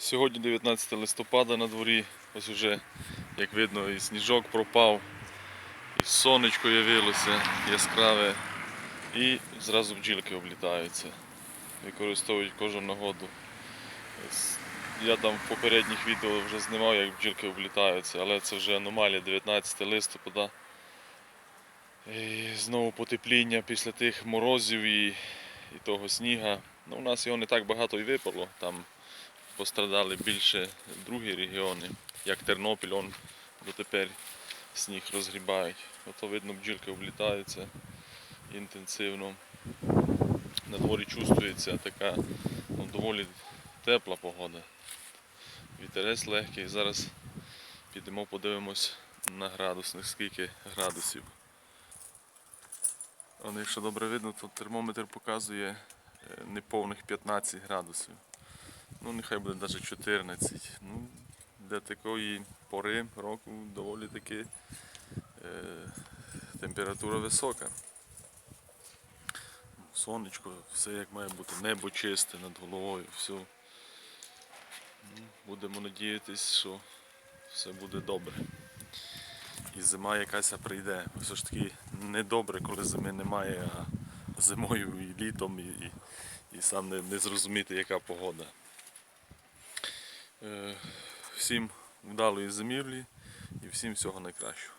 Сьогодні 19 листопада на дворі. Ось уже, як видно, і сніжок пропав, і сонечко явилося яскраве, і зразу бджілки облітаються. Використовують кожну нагоду. Я там в попередніх відео вже знімав, як бджілки облітаються, але це вже аномалія 19 листопада. І знову потепління після тих морозів і, і того сніга. Ну, у нас його не так багато і випало. Там пострадали більше другі регіони, як Тернопіль, он дотепер сніг розгрібають. Ото видно, бджілки облітаються інтенсивно. На дворі чувствується така ну, доволі тепла погода. Вітерець легкий. Зараз підемо подивимось на градусник, скільки градусів. Але якщо добре видно, то термометр показує е, неповних 15 градусів. Ну, нехай буде навіть 14. Ну, для такої пори року доволі таки е, температура висока. Сонечко, все як має бути, небо чисте над головою, все. Ну, Будемо надіятись, що все буде добре. І зима якась прийде. Все ж таки не добре, коли зими немає, а зимою і літом, і, і, і сам не, не зрозуміти, яка погода. Е, Всім вдалої зимівлі і всім всього найкращого.